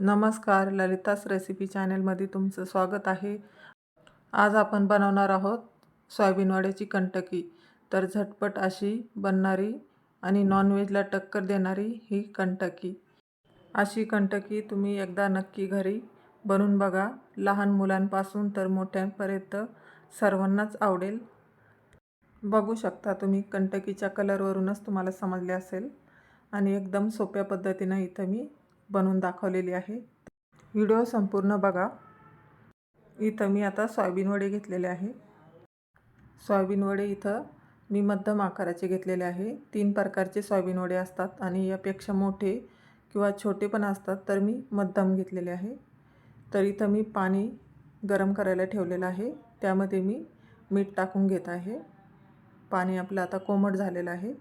नमस्कार ललितास रेसिपी चॅनलमध्ये तुमचं स्वागत आहे. आज आपण बनवणार आहोत सोयाबीन वड्याची कंटकी तर झटपट अशी बनणारी आणि नॉनव्हेजला टक्कर देणारी ही कंटकी अशी कंटकी तुम्ही एकदा नक्की घरी बनवून बघा. लहान मुलांपासून तर मोठ्यांपर्यंत सर्वांनाच आवडेल. बघू शकता तुम्ही कंटकीच्या कलरवरूनच तुम्हाला समजले असेल. आणि एकदम सोप्या पद्धतीनं इथं मी बनवून दाखवलेली आहे. व्हिडिओ संपूर्ण बघा. इथं मी आता सोयाबीन वडे घेतलेले आहे. सोयाबीन वडे इथं मी मध्यम आकाराचे घेतलेले आहे. तीन प्रकारचे सोयाबीन वडे असतात आणि यापेक्षा मोठे किंवा छोटे पण असतात तर मी मध्यम घेतलेले आहे. तर इथं मी पाणी गरम करायला ठेवलेलं आहे. त्यामध्ये मी मीठ टाकून घेत आहे. पाणी आपलं आता कोमट झालेलं आहे.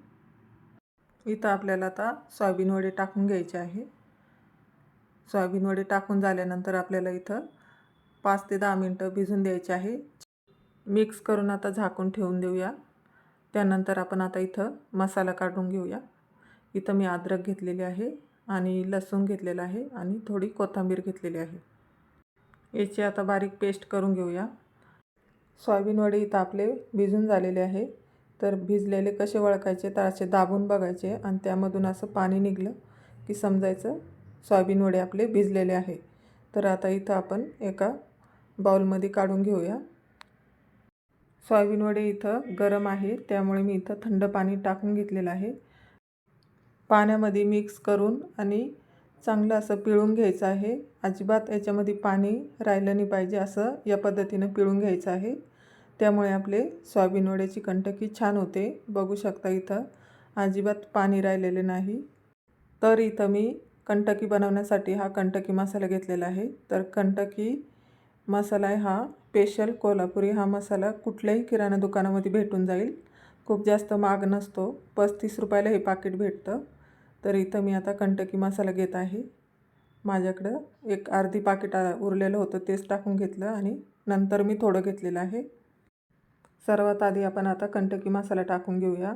इथं आपल्याला आता सोयाबीन वडे टाकून घ्यायचे आहे. सोयाबीन वडे टाकून झाल्यानंतर आपल्याला इथं पाच ते दहा मिनटं भिजून द्यायचे आहे. मिक्स करून आता झाकून ठेवून देऊया. त्यानंतर आपण आता इथं मसाला काढून घेऊया. इथं मी अद्रक घेतलेली आहे आणि लसूण घेतलेलं आहे आणि थोडी कोथिंबीर घेतलेली आहे. याची आता बारीक पेस्ट करून घेऊया. सोयाबीन वडे इथं आपले भिजून झालेले आहे. तर भिजलेले कसे वळखायचे तर असे दाबून बघायचे आणि त्यामधून असं पाणी निघलं की समजायचं. सोयाबीन वडे आपले भिजलेले आहे. तर आता इथं आपण एका बाउलमध्ये काढून घेऊया. सोयाबीन वडे इथं गरम आहे त्यामुळे मी इथं थंड पाणी टाकून घेतलेलं आहे. पाण्यामध्ये मिक्स करून आणि चांगलं असं पिळून घ्यायचं आहे. अजिबात याच्यामध्ये पाणी राहिलं नाही पाहिजे असं या पद्धतीनं पिळून घ्यायचं आहे. त्यामुळे आपले सोयाबीन वड्याची कंटकी छान होते. बघू शकता इथं अजिबात पाणी राहिलेले नाही. तर इथं मी कंटकी बनवण्यासाठी हा कंटकी मसाला घेतलेला आहे. तर कंटकी मसाला आहे हा स्पेशल कोल्हापुरी हा मसाला कुठल्याही किराणा दुकानामध्ये भेटून जाईल. खूप जास्त माग नसतो. पस्तीस रुपयाला हे पाकिट भेटतं. तर इथं मी आता कंटकी मसाला घेत आहे. माझ्याकडं एक अर्धी पाकिट उरलेलं होतं तेच टाकून घेतलं आणि नंतर मी थोडं घेतलेलं आहे. सर्वात आधी आपण आता कंटकी मसाला टाकून घेऊया.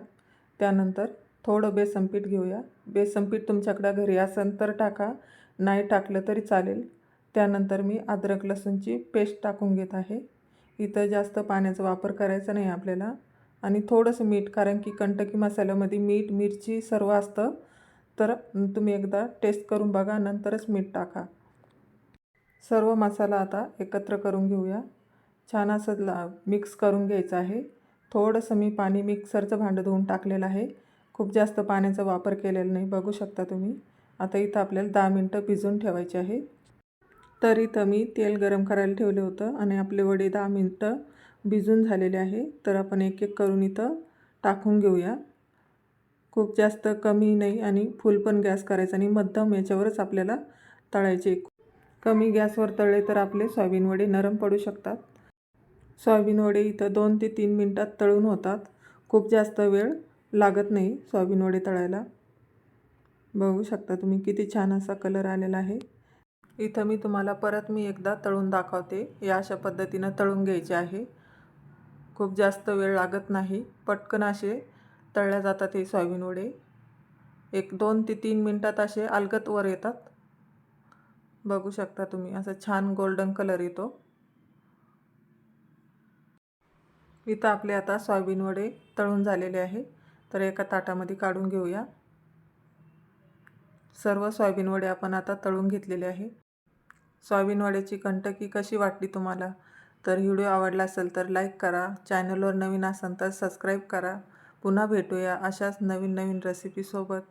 त्यानंतर थोडं बेसन पीठ घेऊया. बेसन पीठ तुमच्याकडं घरी असेल तर टाका. नाही टाकलं तरी चालेल. त्यानंतर मी अद्रक लसूणची पेस्ट टाकून घेत आहे. इथं जास्त पाण्याचा वापर करायचा नाही आपल्याला. आणि थोडंसं मीठ कारण की कंटकी मसाल्यामध्ये मीठ मिरची सर्व असतं. तर तुम्ही एकदा टेस्ट करून बघा नंतरच मीठ टाका. सर्व मसाला आता एकत्र करून घेऊया. छान असं ला मिक्स करून घ्यायचं आहे. थोडंसं मी पाणी मिक्सरचं भांडं धुवून टाकलेलं आहे. खूप जास्त पाण्याचा वापर केलेला नाही बघू शकता तुम्ही. आता इथं आपल्याला दहा मिनटं भिजून ठेवायचे आहे. तर इथं मी तेल गरम करायला ठेवलं होतं आणि आपले वडे दहा मिनटं भिजून झालेले आहे. तर आपण एक एक करून इथं टाकून घेऊया. खूप जास्त कमी नाही आणि फुल पण गॅस करायचा आणि मध्यम याच्यावरच आपल्याला तळायचे. कमी गॅसवर तळले तर आपले सोयाबीन वडे नरम पडू शकतात. सोयाबीन वडे इथं दोन ते तीन मिनटात तळून होतात. खूप जास्त वेळ लागत नाही सोयाबीन वडे तळायला. बघू शकता तुम्ही किती छान असा कलर आलेला आहे. इथं मी तुम्हाला परत मी एकदा तळून दाखवते. या अशा पद्धतीनं तळून घ्यायचे आहे. खूप जास्त वेळ लागत नाही. पटकन असे तळल्या जातात हे सोयाबीन वडे. एक दोन ते तीन मिनटात असे अलगत वर येतात. बघू शकता तुम्ही असं छान गोल्डन कलर येतो. इथं आपले आता सोयाबीन वडे तळून झालेले आहे. तर एका ताटामध्ये काढून घेऊया. सर्व सोयाबीन वडे आपण आता तळून घेतलेले आहे सोयाबीन वड्याची कंटकी कशी वाटली तुम्हाला? तर व्हिडिओ आवडला असेल तर लाईक करा चॅनलवर नवीन असाल तर सबस्क्राईब करा. पुन्हा भेटूया अशाच नवीन नवीन रेसिपीसोबत